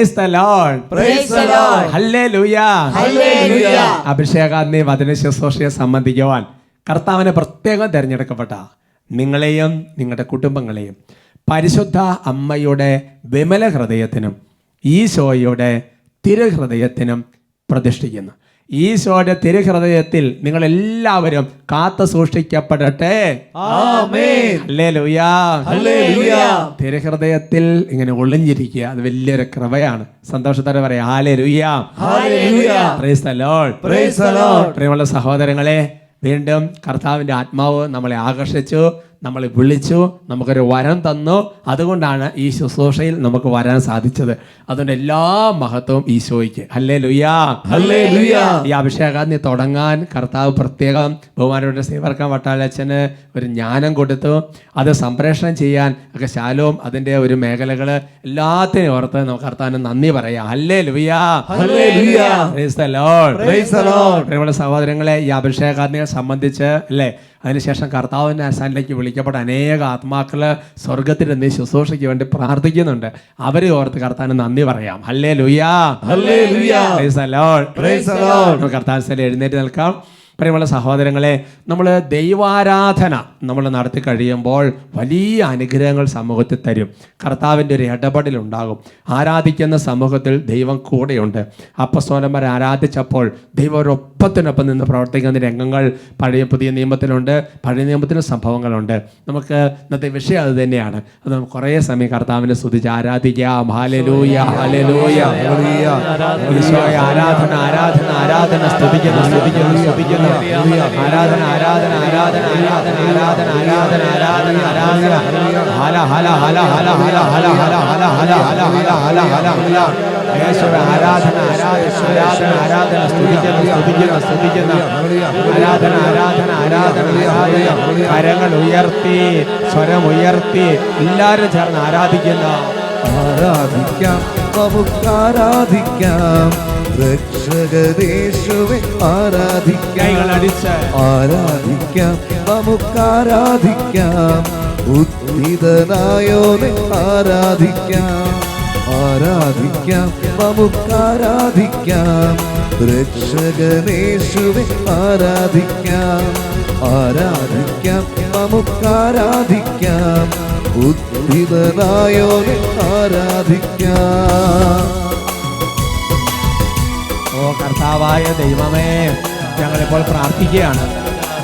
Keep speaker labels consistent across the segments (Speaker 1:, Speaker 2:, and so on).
Speaker 1: Praise the lord
Speaker 2: praise the lord
Speaker 1: hallelujah
Speaker 2: hallelujah
Speaker 1: അഭിഷേകാഗ്നി വചന ശുശ്രൂഷയെ സംബന്ധിക്കുവാൻ കർത്താവിനെ പ്രത്യേകം തിരഞ്ഞെടുക്കപ്പെട്ട നിങ്ങളെയും നിങ്ങളുടെ കുടുംബങ്ങളെയും പരിശുദ്ധ അമ്മയുടെ വിമല ഹൃദയത്തിനും ഈശോയുടെ തിരുഹൃദയത്തിനും പ്രതിഷ്ഠിക്കുന്നു. ഈശോയുടെ തിരുഹൃദയത്തിൽ നിങ്ങൾ എല്ലാവരും കാത്തു സൂക്ഷിക്കപ്പെടട്ടെ. തിരുഹൃദയത്തിൽ ഇങ്ങനെ ഒളിഞ്ഞിരിക്കുക അത് വലിയൊരു കൃപയാണ്. സന്തോഷത്തോടെ പറയാം പ്രിയമുള്ള സഹോദരങ്ങളെ വീണ്ടും കർത്താവിന്റെ ആത്മാവ് നമ്മളെ ആകർഷിച്ചു. നമ്മളെ വിളിച്ചു നമുക്കൊരു വരം തന്നു. അതുകൊണ്ടാണ് ഈ ശുശ്രൂഷയിൽ നമുക്ക് വരാൻ സാധിച്ചത്. അതുകൊണ്ട് എല്ലാ മഹത്വവും ഈശോയ്ക്ക്. ഹല്ലേ അല്ലേ
Speaker 2: ലുയാ
Speaker 1: ഈ അഭിഷേകാഗ്നി തുടങ്ങാൻ കർത്താവ് പ്രത്യേകം ബഹുമാനോട് സേവർക്കാൻ വട്ടാളച്ചന് ഒരു ജ്ഞാനം കൊടുത്തു. അത് സംപ്രേഷണം ചെയ്യാൻ ഒക്കെ ശാലവും അതിന്റെ ഒരു മേഖലകൾ എല്ലാത്തിനും ഓർത്ത് നമുക്ക് കർത്താവിന് നന്ദി പറയാം. ഹല്ലേ
Speaker 2: ലുയാ.
Speaker 1: പ്രിയമുള്ള സഹോദരങ്ങളെ ഈ അഭിഷേകാഗ്നിയെ സംബന്ധിച്ച് അല്ലേ? അതിനുശേഷം കർത്താവിന്റെ ആശാനിലേക്ക് വിളിക്കപ്പെട്ട അനേക ആത്മാക്കൾ സ്വർഗത്തിന്റെ നീ ശുശ്രൂഷയ്ക്ക് വേണ്ടി പ്രാർത്ഥിക്കുന്നുണ്ട്. അവരെ ഓർത്ത് കർത്താവിന് നന്ദി പറയാം. ഹല്ലേ ലുയാ കർത്താൻ സ്ഥലം എഴുന്നേറ്റ് നിൽക്കാം. പ്രിയമുള്ള സഹോദരങ്ങളെ നമ്മൾ ദൈവാരാധന നമ്മൾ നടത്തി കഴിയുമ്പോൾ വലിയ അനുഗ്രഹങ്ങൾ സമൂഹത്തിൽ തരും. കർത്താവിന്റെ ഒരു ഇടപെടലുണ്ടാകും ആരാധിക്കുന്ന സമൂഹത്തിൽ ദൈവം കൂടെയുണ്ട്. അപ്പസ്തോലന്മാർ ആരാധിച്ചപ്പോൾ ദൈവം ഒരൊപ്പത്തിനൊപ്പം നിന്ന് പ്രവർത്തിക്കുന്ന രംഗങ്ങൾ പഴയ പുതിയ നിയമത്തിലുണ്ട് പഴയ നിയമത്തിലും സംഭവങ്ങളുണ്ട്. നമുക്ക് ഇന്നത്തെ വിഷയം അത് തന്നെയാണ്. അത് നമുക്ക് കുറേ സമയം കർത്താവിനെ സ്തുതിച്ച് ആരാധിക്കാം. ഹാലലൂയ ഹാലലൂയ ആരാധന ആരാധന ആരാധന സ്തുതിക്കുന്നു സ്തുതിക്കുന്നു സ്തുതിക്കുന്നു. ആരാധന ആരാധന ആരാധന ആരാധന ആരാധന ആരാധന ആരാധന ആരാധന ഹല ഹല ഹല ഹല ഹല ഹല ഹല ഹല ഹല ഹല ഹല ഹല ഹല ഹല ആരാധന ആരാധന ആരാധന ആരാധന സ്തുതിക്കുന്ന സ്തുതിക്കുന്ന സ്തുതിക്കുന്നു ആരാധന ആരാധന ആരാധന ആരാധന കരങ്ങൾ ഉയർത്തി സ്വരം ഉയർത്തി എല്ലാവരും ചേർന്ന് ആരാധിക്കുന്ന
Speaker 2: ആരാധിക്കാം നമുക്ക് ആരാധിക്കാം രക്ഷകദേശുവെ ആരാധിക്കാം.
Speaker 1: കൈകളടിച്ച്
Speaker 2: ആരാധിക്കാം നമുക്ക് ആരാധിക്കാം ഉദ്ധിതനായോനെ ആരാധിക്കാം. ആരാധിക്കാം നമുക്ക് ആരാധിക്കാം രക്ഷകനേശുവെ ആരാധിക്കാം. ആരാധിക്കാം നമുക്ക് ആരാധിക്കാം ഉദ്ധിതനായോനെ ആരാധിക്കാം.
Speaker 1: ഓ കർത്താവായ ദൈവമേ ഞങ്ങളിപ്പോൾ പ്രാർത്ഥിക്കുകയാണ്.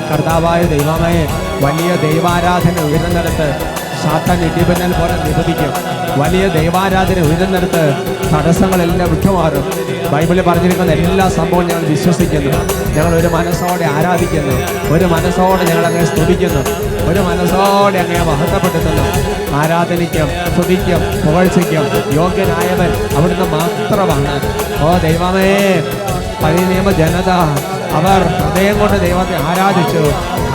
Speaker 1: കർത്താവായ ദൈവമേ വലിയ ദൈവാരാധന ഉയരുന്നിടത്ത് സാത്താൻ ഇടിപെന്നൽ പോലെ നിബന്ധിക്കും. വലിയ ദൈവാരാധന ഉയരുന്നിടത്ത് തടസ്സങ്ങളെല്ലാം വിട്ടുമാറും. ബൈബിളിൽ പറഞ്ഞിരിക്കുന്ന എല്ലാ സംഭവവും ഞങ്ങൾ വിശ്വസിക്കുന്നു. ഞങ്ങൾ ഒരു മനസ്സോടെ ആരാധിക്കുന്നു. ഒരു മനസ്സോടെ ഞങ്ങൾ അങ്ങനെ സ്തുതിക്കുന്നു. ഒരു മനസ്സോടെ അങ്ങനെ മഹത്വപ്പെടുത്തുന്നു. ആരാധനയ്ക്കും സ്തുതിക്കും പുകഴ്ചയ്ക്കും യോഗ്യനായവൻ അവിടുന്ന് മാത്രമാണ്. ഓ ദൈവമേ. പഴയ നിയമ ജനത അവർ ഹൃദയം കൊണ്ട് ദൈവത്തെ ആരാധിച്ചു.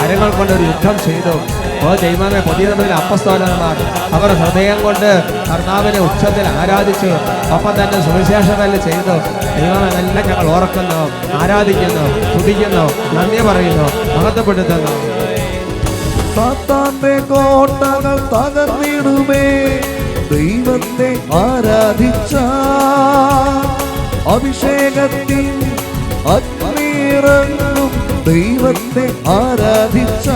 Speaker 1: കരങ്ങൾ കൊണ്ട് ഒരു യുദ്ധം ചെയ്തു. ഓ ദൈവമേ പുതിയ നിയമത്തിലെ അപ്പസ്തോലന്മാർ അവർ ഹൃദയം കൊണ്ട് കർത്താവിനെ ഉച്ചത്തിൽ ആരാധിച്ചു. ഒപ്പം തന്നെ സുവിശേഷമല്ല ചെയ്തു. ദൈവമേ എല്ലാം ഞങ്ങൾ ഓർക്കുന്നു ആരാധിക്കുന്നു സ്തുതിക്കുന്നു നന്ദി പറയുന്നു മഹത്വപ്പെടുത്തുന്നു.
Speaker 2: സാത്താന്റെ കോട്ടകൾ തകർന്നിടുമേ. ദൈവത്തെ ആരാധിച്ച അഭിഷേകത്തിൽ അഗ്നിറങ്ങും ദൈവത്തെ ആരാധിച്ച.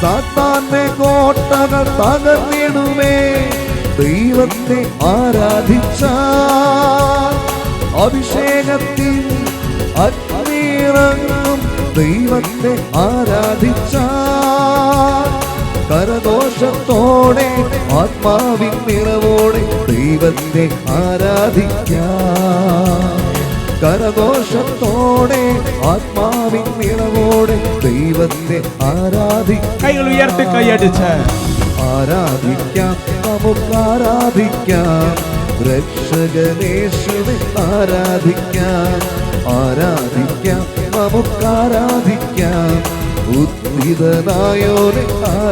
Speaker 2: സാത്താന്റെ കോട്ടകൾ തകർന്നിടുമേ ദൈവത്തെ ആരാധിച്ച. അഭിഷേകത്തിൽ അഗ്നിറങ്ങും ദൈവത്തെ ആരാധിച്ച. കരദോഷത്തോടെ ആത്മാവിൻ നിറവോടെ ദൈവത്തെ ആരാധിക്കാം. കരദോഷത്തോടെ ആത്മാവിൻ നിറവോടെ ദൈവത്തെ ആരാധിക്കാം.
Speaker 1: കൈകൾ ഉയർത്തി കൈയടിച്ച്
Speaker 2: ആരാധിക്കാം നമുക്ക് ആരാധിക്കാം. രക്ഷകനേശുവെ ആരാധിക്കാം. ആരാധിക്കാം നമുക്ക് ആരാധിക്കാം. ഉദ്ധിതനായോനെ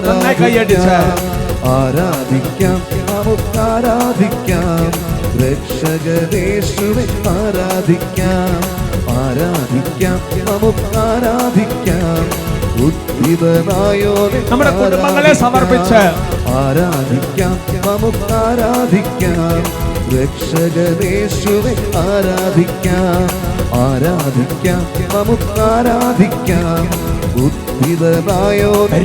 Speaker 1: നന്നായി കൈയടിച്ച്.
Speaker 2: ആരാധിക്കാം. ആരാധിക്കാം നമുക്ക് ആരാധിക്കാം. രക്ഷകനേശുവെ ആരാധിക്കാം. ആരാധിക്കാം നമുക്ക് ആരാധിക്കാം ഉദ്ധിതനായോനെ
Speaker 1: നമ്മുടെ കുടുംബങ്ങളെ സമർപ്പിച്ച്.
Speaker 2: ആരാധിക്കാം നമുക്ക് ആരാധിക്കാം രക്ഷകനേശുവെ ആരാധിക്കാം. ആരാധിക്കാം നമുക്ക് ആരാധിക്കാം ഉദ്ധിതനായോ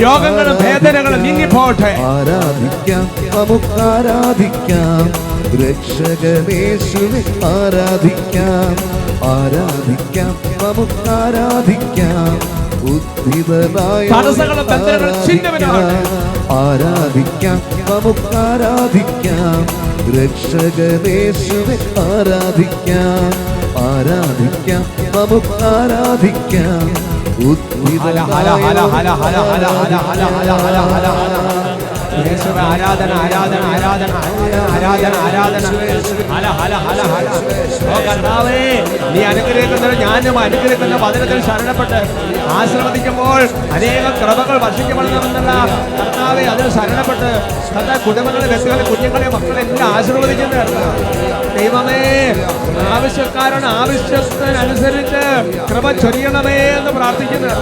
Speaker 1: രോഗങ്ങളും വേദനകളും നീങ്ങിപ്പോട്ടെ.
Speaker 2: ആരാധിക്കാം നമുക്ക് ആരാധിക്കാം. രക്ഷകനേശുവെ ആരാധിക്കാം. ആരാധിക്കാം നമുക്ക് ആരാധിക്കാം. ഉദ്ധിതനായ ആരാധിക്കാം. നമുക്ക് ആരാധിക്കാം രക്ഷകനേശുവെ ആരാധിക്കാം. ആരാധിക്കാം. നമുക്ക് ആരാധിക്കാം.
Speaker 1: ഉദ്വിതകായ ആരാധന ആരാധന ആരാധന ആരാധന ആരാധന ഹല ഹല ഹല ഹല. ഓ കർത്താവേ നീ അനുഗ്രഹിക്കുന്നത് ഞാനും അനുഗ്രഹിക്കുന്ന വചനത്തിൽ ശരണപ്പെട്ട് ആശ്രമിക്കുമ്പോൾ അനേകം ക്രമങ്ങൾ വർഷിക്കപ്പെടുന്നുണ്ടെന്നല്ല. കർത്താവെ അതിൽ ശരണപ്പെട്ട് കർത്താവ് കുടുംബങ്ങളെ വ്യക്തികളെ കുഞ്ഞുങ്ങളെ മക്കളെ എല്ലാം ആശീർവദിക്കുന്ന. ദൈവമേ ആവശ്യക്കാരുടെ ആവശ്യത്തിനനുസരിച്ച് കൃപ ചൊരിയണമേ എന്ന് പ്രാർത്ഥിക്കുന്നു.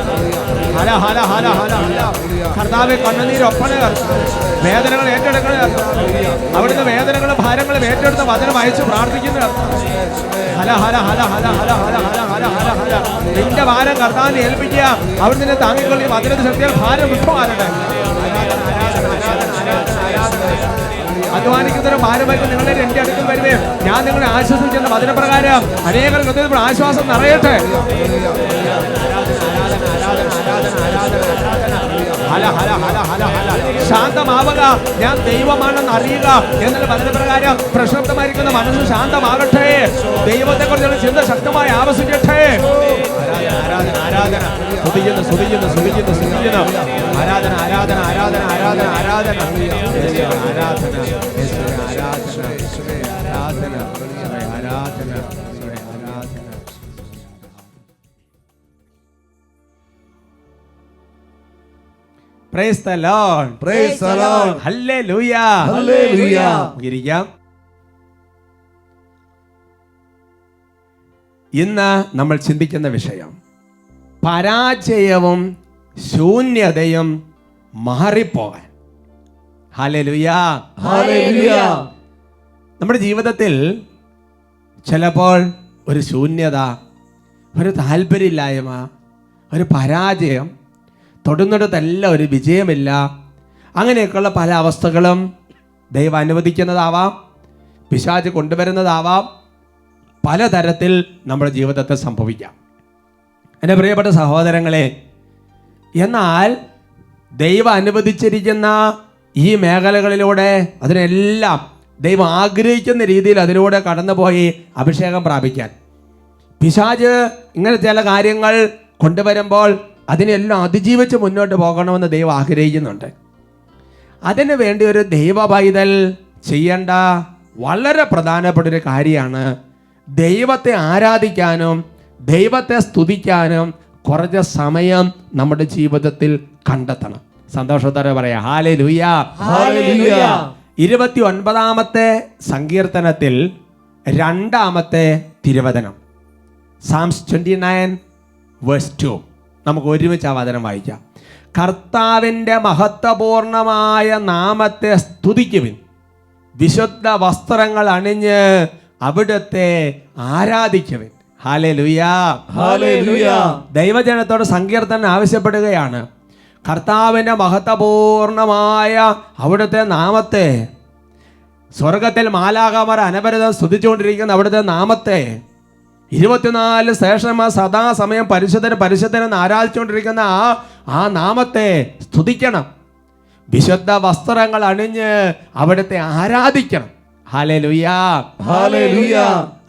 Speaker 1: ഹല ഹല ഹല ഹല ഹല കണ്ണുനീര് കണ്ണുനീരൊപ്പണ വേദനകൾ ഏറ്റെടുക്കണ അവിടുന്ന് വേദനകളും ഭാരങ്ങളും ഏറ്റെടുത്ത വചനം അയച്ചു പ്രാർത്ഥിക്കുന്ന ഹല ഹല ഹല ഹല ഹല ഹല ഹല ഹല ഹല ഹല നിന്റെ ഭാരം കർത്താവിനെ ഏൽപ്പിക്കുക അവിടുന്ന് താങ്ങിക്കൊള്ളി വചനത്തിൽ ശക്തിയാൽ ഭാരം വിട്ടുമാറട്ടെ അധ്വാനിക്കുന്നവരും ഭാരമായിട്ട് നിങ്ങളുടെ എന്റെ അടുക്കൽ വരുവേ ഞാൻ നിങ്ങളെ ആശ്വസിക്കുന്ന വചനപ്രകാരം അനേകർ ആശ്വാസം നിറയട്ടെ ശാന്തമാവുക. ഞാൻ ദൈവമാണെന്ന് അറിയുക എന്നുള്ള വചനപ്രകാരം പ്രക്ഷുബ്ധമായിരിക്കുന്ന മനസ്സ് ശാന്തമാകട്ടെ. ദൈവത്തെ കുറിച്ചുള്ള ചിന്ത ശക്തമായി ആവശ്യിക്കട്ടെ ആരാധന ആരാധന സ്തുതിക്കുന്നു സ്തുതിക്കുന്നു സ്തുതിക്കുന്നു സ്തുതിക്കുന്നു. ആരാധന ആരാധന ആരാധന ആരാധന ആരാധന. ആരാധന ആരാധന ആരാധന ആരാധന. Praise the
Speaker 2: lord praise the
Speaker 1: lord
Speaker 2: hallelujah
Speaker 1: hallelujah ഇരിക്കാം ഇന്ന് നമ്മൾ ചിന്തിക്കുന്ന വിഷയം പരാജയവും ശൂന്യതയും മാറിപ്പോകാൻ നമ്മുടെ ജീവിതത്തിൽ ചിലപ്പോൾ ഒരു ശൂന്യത ഒരു താല്പര്യമില്ലായ്മ ഒരു പരാജയം തൊടുന്നിടത്തെല്ലാം ഒരു വിജയമില്ല. അങ്ങനെയൊക്കെയുള്ള പല അവസ്ഥകളും ദൈവം അനുവദിക്കുന്നതാവാം പിശാച് കൊണ്ടുവരുന്നതാവാം. പലതരത്തിൽ നമ്മുടെ ജീവിതത്തെ സംഭവിക്കാം. എന്റെ പ്രിയപ്പെട്ട സഹോദരങ്ങളെ എന്നാൽ ദൈവം അനുവദിച്ചിരിക്കുന്ന ഈ മേഖലകളിലൂടെ അതിനെല്ലാം ദൈവം ആഗ്രഹിക്കുന്ന രീതിയിൽ അതിലൂടെ കടന്നുപോയി അഭിഷേകം പ്രാപിക്കാൻ. പിശാജ് ഇങ്ങനെ ചില കാര്യങ്ങൾ കൊണ്ടുവരുമ്പോൾ അതിനെല്ലാം അതിജീവിച്ച് മുന്നോട്ട് പോകണമെന്ന് ദൈവം ആഗ്രഹിക്കുന്നുണ്ട്. അതിനു വേണ്ടി ഒരു ദൈവ പൈതൽ ചെയ്യേണ്ട വളരെ പ്രധാനപ്പെട്ട ഒരു കാര്യമാണ് ദൈവത്തെ ആരാധിക്കാനും ദൈവത്തെ സ്തുതിക്കാനും കുറച്ച് സമയം നമ്മുടെ ജീവിതത്തിൽ കണ്ടെത്തണം. സന്തോഷത്തോടെ പറയാം. ഹാലേ ലുയ്യ. ഇരുപത്തി ഒൻപതാമത്തെ സങ്കീർത്തനത്തിൽ രണ്ടാമത്തെ തിരുവചനം. Psalms twenty nine verse two നമുക്ക് ഒരുമിച്ച് ആ വചനം വായിക്കാം. കർത്താവിന്റെ മഹത്വപൂർണമായ നാമത്തെ സ്തുതിക്കുവിൻ. വിശുദ്ധ വസ്ത്രങ്ങൾ അണിഞ്ഞ് അവിടുത്തെ ആരാധിക്കുവിൻ. ദൈവജനത്തോട് സങ്കീർത്തനം ആവശ്യപ്പെടുകയാണ്. കർത്താവിന്റെ മഹത്വപൂർണമായ അവിടുത്തെ നാമത്തെ സ്വർഗത്തിൽ മാലാകാമർ അനവരതം സ്തുതിച്ചുകൊണ്ടിരിക്കുന്ന അവിടുത്തെ നാമത്തെ ഇരുപത്തിനാല് ശേഷമ സദാസമയം പരിശുദ്ധന് പരിശുദ്ധനെന്ന് ആരാധിച്ചുകൊണ്ടിരിക്കുന്ന ആ ആ നാമത്തെ സ്തുതിക്കണം. വിശുദ്ധ വസ്ത്രങ്ങൾ അണിഞ്ഞ് അവിടുത്തെ ആരാധിക്കണം.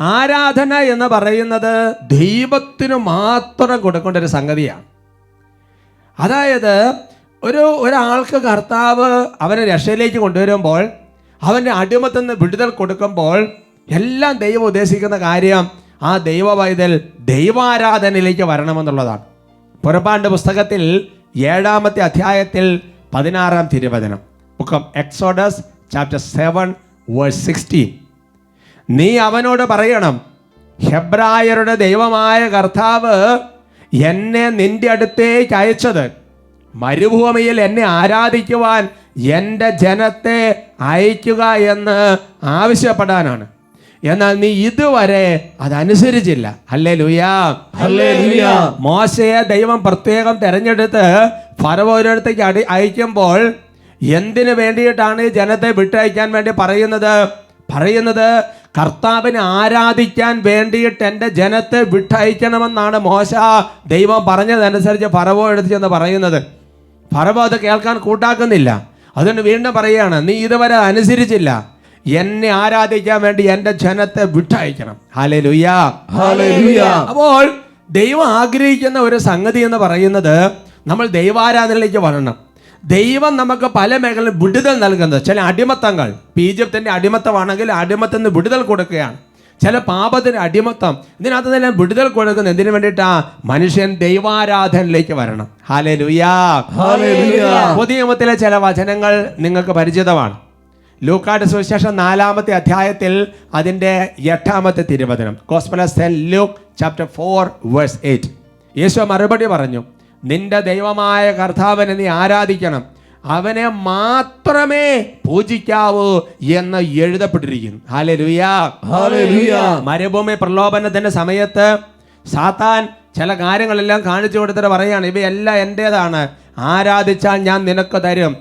Speaker 1: ആരാധന എന്ന് പറയുന്നത് ദൈവത്തിന് മാത്രം കൊടുക്കേണ്ട ഒരു സംഗതിയാണ്. അതായത് ഒരു ഒരാൾക്ക് കർത്താവ് അവനെ രക്ഷയിലേക്ക് കൊണ്ടുവരുമ്പോൾ അവന്റെ അടിമത്തിൽ നിന്ന് വിടുതൽ കൊടുക്കുമ്പോൾ എല്ലാം ദൈവം ഉദ്ദേശിക്കുന്ന കാര്യം ആ ദൈവ പൈതൽ ദൈവാരാധനയിലേക്ക് വരണമെന്നുള്ളതാണ്. പുറപ്പാണ്ട് പുസ്തകത്തിൽ ഏഴാമത്തെ അധ്യായത്തിൽ പതിനാറാം തിരുവചനം. Book of Exodus chapter seven verse sixteen. നീ അവനോട് പറയണം ഹെബ്രായരുടെ ദൈവമായ കർത്താവ് എന്നെ നിന്റെ അടുത്തേക്ക് അയച്ചത്. മരുഭൂമിയിൽ എന്നെ ആരാധിക്കുവാൻ എന്റെ ജനത്തെ അയക്കുക എന്ന് ആവശ്യപ്പെടാനാണ്. എന്നാൽ നീ ഇതുവരെ അതനുസരിച്ചില്ല. അല്ലേ ലുയാ. മോശയെ ദൈവം പ്രത്യേകം തെരഞ്ഞെടുത്ത് ഫറവോരടുത്തേക്ക് അടി അയക്കുമ്പോൾ എന്തിനു വേണ്ടിയിട്ടാണ് ഈ ജനത്തെ വിട്ടയക്കാൻ വേണ്ടി പറയുന്നത്? പറയുന്നത് കർത്താവിനെ ആരാധിക്കാൻ വേണ്ടിയിട്ട് എന്റെ ജനത്തെ വിട്ടയക്കണമെന്നാണ് മോശ ദൈവം പറഞ്ഞതനുസരിച്ച് ഫറവോ എടുത്ത് ചെന്ന് പറയുന്നത്. ഫറവോ അത് കേൾക്കാൻ കൂട്ടാക്കുന്നില്ല. അതുകൊണ്ട് വീണ്ടും പറയുകയാണ് നീ ഇതുവരെ അനുസരിച്ചില്ല. എന്നെ ആരാധിക്കാൻ വേണ്ടി എന്റെ ജനത്തെ വിട്ടയക്കണം. ഹലേ
Speaker 2: ലുയാ.
Speaker 1: അപ്പോൾ ദൈവം ആഗ്രഹിക്കുന്ന ഒരു സംഗതി എന്ന് പറയുന്നത് നമ്മൾ ദൈവാരാധനയിലേക്ക് വരണം. ദൈവം നമുക്ക് പല മേഖലയിൽ വിടുതൽ നൽകുന്നത്. ചില അടിമത്തങ്ങൾ ഈജിപ്തിന്റെ അടിമത്തമാണെങ്കിൽ അടിമത്തിൽ നിന്ന് വിടുതൽ കൊടുക്കുകയാണ്. ചില പാപത്തിന് അടിമത്തം ഇതിനകത്ത് തന്നെ വിടുതൽ കൊടുക്കുന്നത് എന്തിനു വേണ്ടിയിട്ടാ? മനുഷ്യൻ ദൈവാരാധനയിലേക്ക് വരണം. ഹാലേ ലുയാ. പുതിയ നിയമത്തിലെ ചില വചനങ്ങൾ നിങ്ങൾക്ക് പരിചിതമാണ്. ലൂക്കാട് സുവിശേഷം നാലാമത്തെ അധ്യായത്തിൽ അതിന്റെ എട്ടാമത്തെ തിരുവചനം. Gospel of saint Luke chapter four verse eight. യേശു മറുപടി പറഞ്ഞു നിന്റെ ദൈവമായ കർത്താവിനെ നീ ആരാധിക്കണം. അവനെ മാത്രമേ പൂജിക്കാവൂ എന്ന് എഴുതപ്പെട്ടിരിക്കുന്നു. Haley
Speaker 2: hallelujah.
Speaker 1: മരുഭൂമി പ്രലോഭനത്തിന്റെ സമയത്ത് സാത്താൻ ചില കാര്യങ്ങളെല്ലാം കാണിച്ചു കൊടുത്തിട്ട് പറയാണ് ഇവയെല്ലാം എന്റേതാണ്. ആരാധിച്ചാൽ ഞാൻ നിനക്ക് തരും.